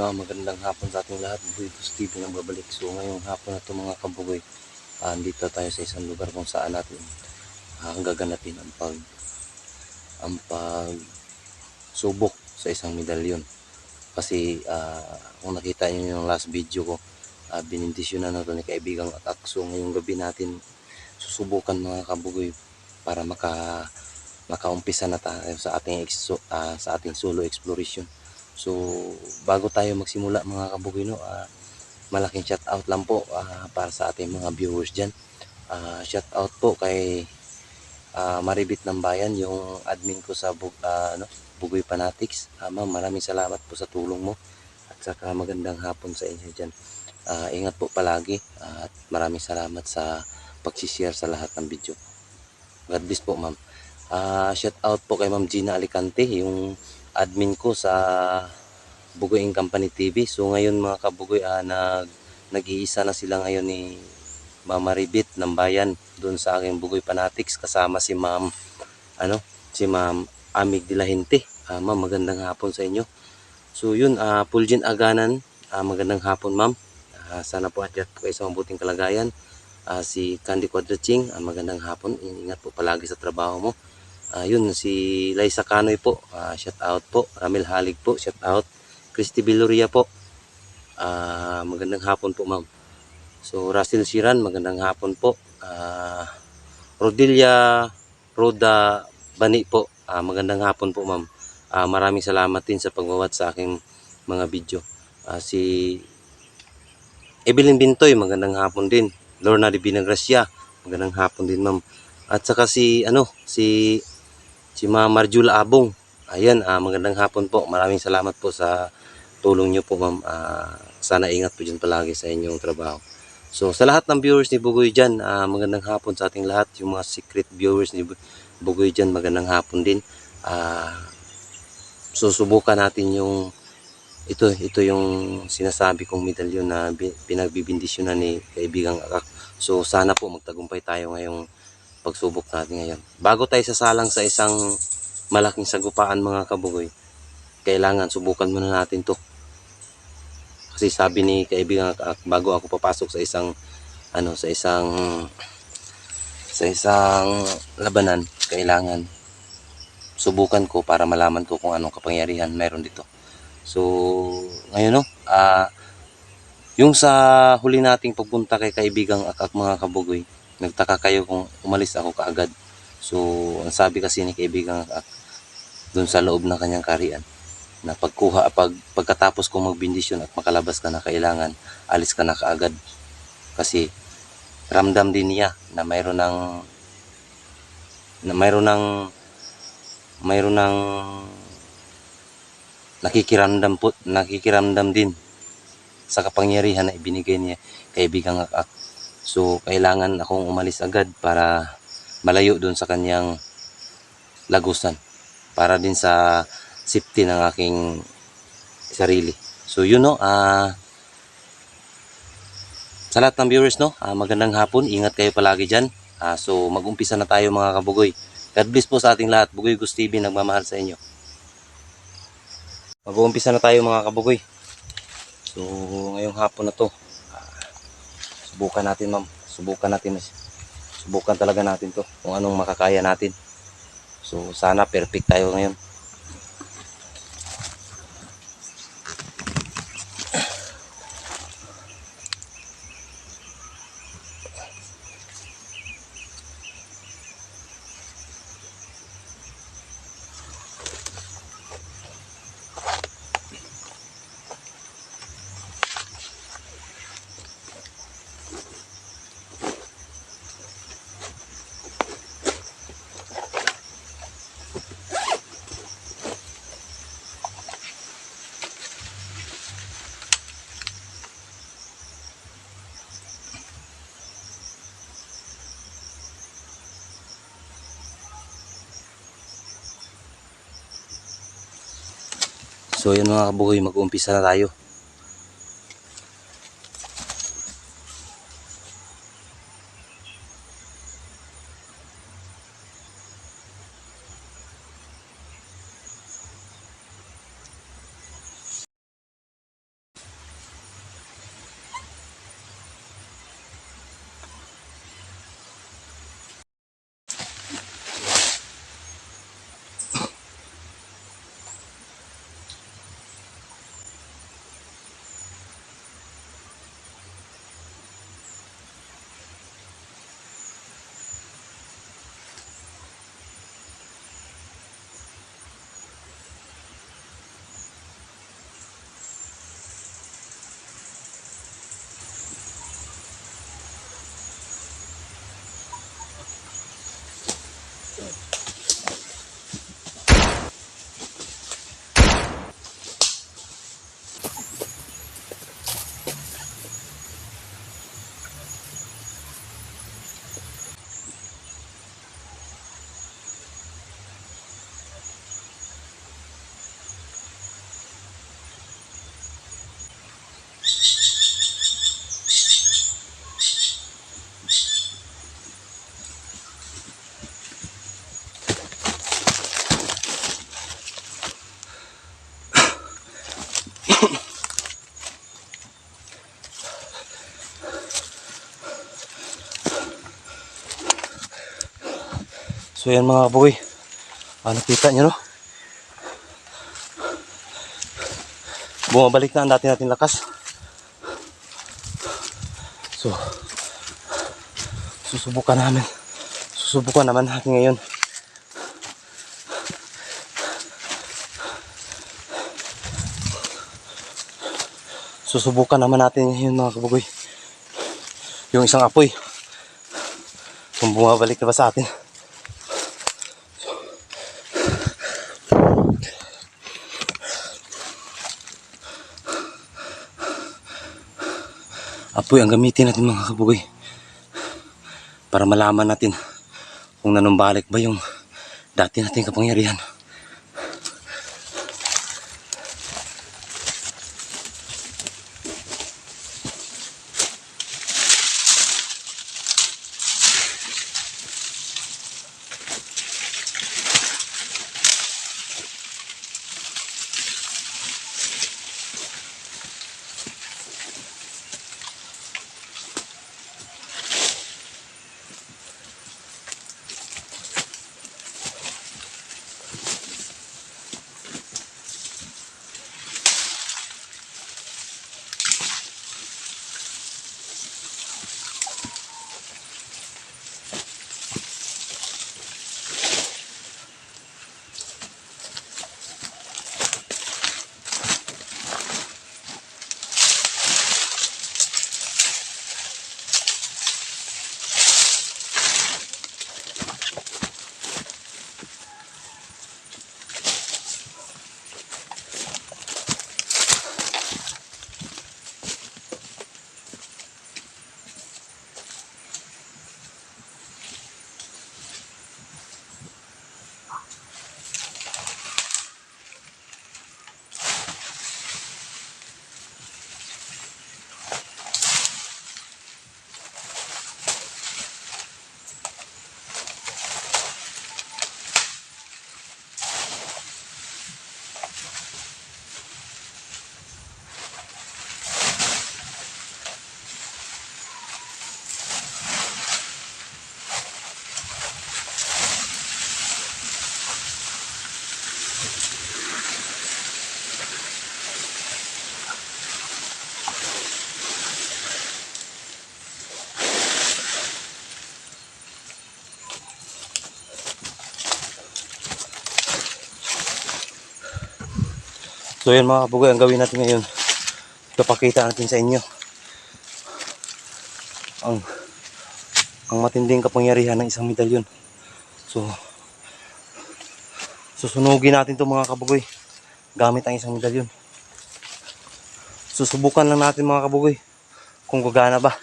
magandang hapon sa ating lahat. Bugoy Steve nang babalik. So ngayong hapon na ito mga kabugoy, ah, andito tayo sa isang lugar kung saan natin ah, gaganapin ang pag ang pag subok sa isang medalyon. Kasi ah, kung nakita niyo yung last video ko, uh, binindisyonan na ito ni kaibigang Atak. So ngayong gabi natin susubukan mga kabugoy para maka makaumpisa na tayo sa ating ah, sa ating solo exploration. So, bago tayo magsimula mga kabugoy, no, ah, malaking shout out lang po ah, para sa ating mga viewers dyan. Ah, shout out po kay ah, Maribit ng Bayan, yung admin ko sa Bug, ah, ano, Bugoy Fanatics. Ah, ma'am, maraming salamat po sa tulong mo at saka magandang hapon sa inyo dyan. Ah, ingat po palagi ah, at maraming salamat sa pag-share sa lahat ng video. God bless po ma'am. Ah, shout out po kay Ma'am Gina Alicante, yung admin ko sa Bugoy Company TV. So ngayon mga kabugoy, ah, nag, nag-iisa na sila ngayon ni Mama Ribit ng bayan doon sa aking Bugoy Fanatics kasama si Ma'am ano, si Ma'am Amig de la Gente. Ah, ma'am, magandang hapon sa inyo. So yun, ah, Pulgin Aganan, ah, magandang hapon ma'am. Ah, sana po at po kayo sa mabuting kalagayan. Ah, si Candy Quadraching, ah, magandang hapon. Ingat po palagi sa trabaho mo. Ah, yun, si Liza Canoy po, ah, shout out po. Ramil Halig po, shout out. Christy Viloria po. Ah, magandang hapon po, ma'am. So, Russell Siran, magandang hapon po. Ah, Rodilia Roda Bani po, ah, magandang hapon po, ma'am. Ah, maraming salamat din sa pagwawat sa aking mga video. Ah, si Evelyn Bintoy, magandang hapon din. Lorna de Binagracia, magandang hapon din, ma'am. At saka si, ano, si si Ma'am Marjula Abong. Ayan, ah, magandang hapon po. Maraming salamat po sa tulong niyo po, ma'am. Ah, sana ingat po dyan palagi sa inyong trabaho. So, sa lahat ng viewers ni Bugoy dyan, ah, magandang hapon sa ating lahat. Yung mga secret viewers ni Bu- Bugoy dyan, magandang hapon din. Ah, susubukan natin yung ito ito yung sinasabi kong medalyon na bi- pinagbibindisyonan ni kaibigang Akak. So sana po magtagumpay tayo ngayong pagsubok natin ngayon. Bago tayo sasalang sa isang malaking sagupaan mga kabugoy, kailangan subukan muna natin to. Kasi sabi ni kaibigang Akak, bago ako papasok sa isang ano sa isang sa isang labanan, kailangan subukan ko para malaman ko kung anong kapangyarihan meron dito. So, ngayon no, ah yung sa huli nating pagpunta kay kaibigang akak mga kabugoy, nagtaka kayo kung umalis ako kaagad. So, ang sabi kasi ni kaibigang akak, dun sa loob ng kanyang karian, na pagkuha, pag, pagkatapos kong magbindisyon at makalabas ka na kailangan, alis ka na kaagad. Kasi, ramdam din niya na mayroon ng na mayroon ng mayroon ng nakikiramdam po, nakikiramdam din sa kapangyarihan na ibinigay niya kay Bigang Akak. So, kailangan akong umalis agad para malayo doon sa kanyang lagusan. Para din sa safety ng aking sarili. So, yun no, ah, sa lahat ng viewers no, ah, magandang hapon, ingat kayo palagi dyan. Ah, so, mag-umpisa na tayo mga kabugoy. God bless po sa ating lahat. Bugoy Gus TV, nagmamahal sa inyo. Mag-uumpisa na tayo mga kabugoy. So, ngayong hapon na to, subukan natin ma'am. Subukan natin. Subukan talaga natin to kung anong makakaya natin. So, sana perfect tayo ngayon. So, yun mga kabugoy, mag-uumpisa na tayo. So yan mga kabugoy. Ah, nakita nyo no? Bumabalik na ang dati natin lakas. So, susubukan namin. Susubukan naman natin ngayon. Susubukan naman natin yun mga kabugoy. Yung isang apoy. Kung bumabalik na ba sa atin. Apoy ang gamitin natin mga kabugoy. Para malaman natin kung nanumbalik ba yung dati nating kapangyarihan. So yan mga kabugoy, ang gawin natin ngayon. Ipapakita natin sa inyo. Ang ang matinding kapangyarihan ng isang medalyon. So susunugin natin 'tong mga kabugoy gamit ang isang medalyon. Susubukan lang natin mga kabugoy kung gagana ba.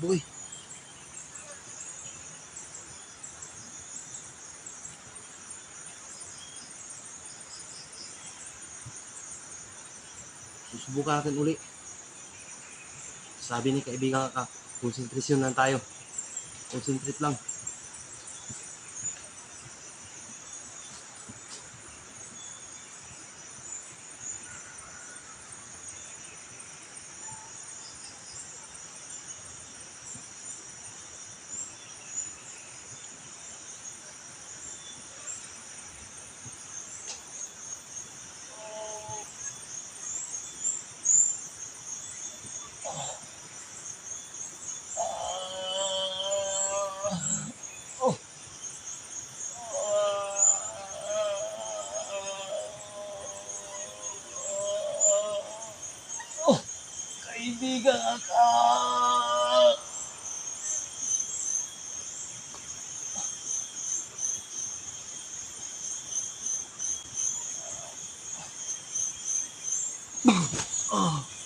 Kabugoy? Susubukan natin uli. Sabi ni kaibigan ka, konsentrasyon lang tayo. Concentrate lang. Kaibigan ka!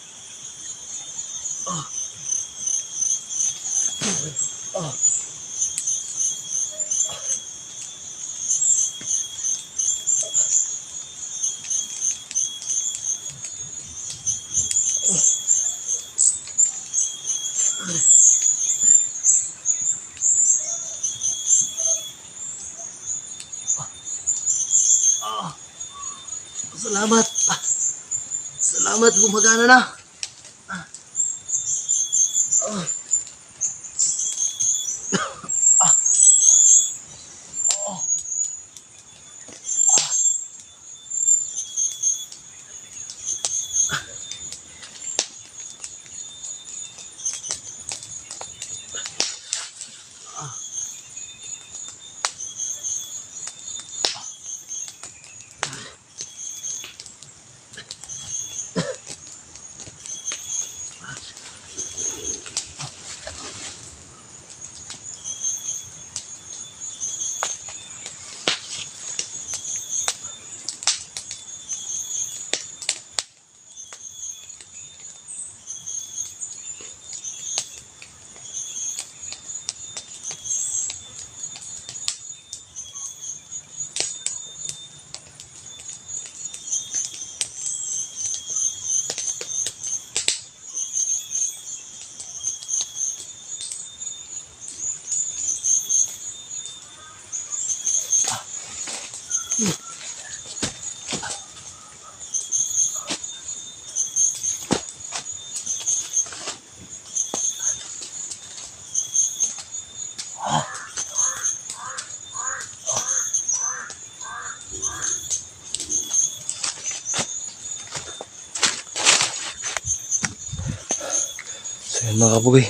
Yun mga kabugoy.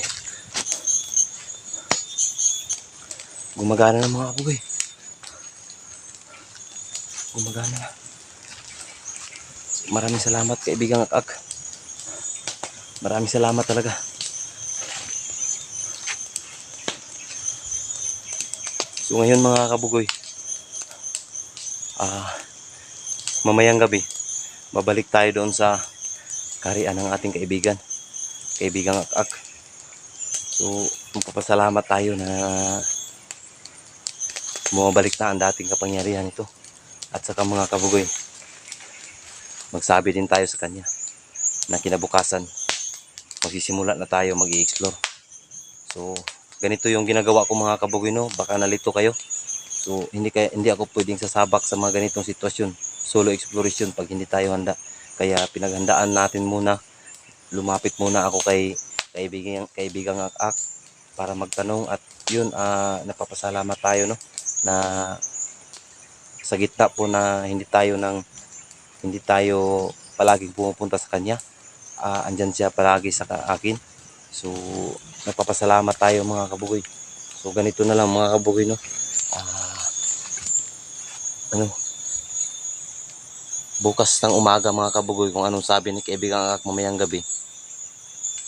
Gumagana na mga kabugoy. Gumagana na. Maraming salamat kaibigang akak. Maraming salamat talaga. So ngayon mga kabugoy. Ah, mamayang gabi, babalik tayo doon sa karian ng ating kaibigan kaibigang akak. So, magpapasalamat tayo na bumabalik na ang dating kapangyarihan ito. At saka mga kabugoy, magsabi din tayo sa kanya na kinabukasan magsisimula na tayo mag explore So, ganito yung ginagawa ko mga kabugoy no. Baka nalito kayo. So, hindi kaya hindi ako pwedeng sasabak sa mga ganitong sitwasyon. Solo exploration pag hindi tayo handa. Kaya pinaghandaan natin muna. Lumapit muna ako kay kaibigan kaibigang ak para magtanong at yun ah, napapasalamat tayo no na sa gitna po na hindi tayo ng hindi tayo palaging pumupunta sa kanya. Ah, andyan siya palagi sa akin. So, nagpapasalamat tayo mga kabugoy. So, ganito na lang mga kabugoy, no? Ah, ano? Bukas ng umaga mga kabugoy, kung anong sabi ni kaibigang ak mamayang gabi,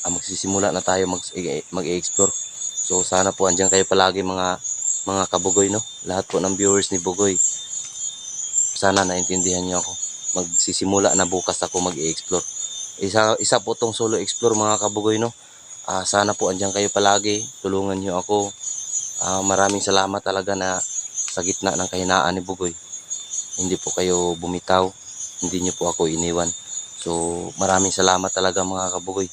ah, magsisimula na tayo mag, mag-explore. So, sana po andyan kayo palagi mga mga kabugoy, no? Lahat po ng viewers ni Bugoy. Sana naintindihan niyo ako. Magsisimula na bukas ako mag-explore. Isa, isa po tong solo explore mga kabugoy, no? Ah, sana po andyan kayo palagi. Tulungan niyo ako. Ah, maraming salamat talaga na sa gitna ng kahinaan ni Bugoy. Hindi po kayo bumitaw. Hindi niyo po ako iniwan. So, maraming salamat talaga mga kabugoy.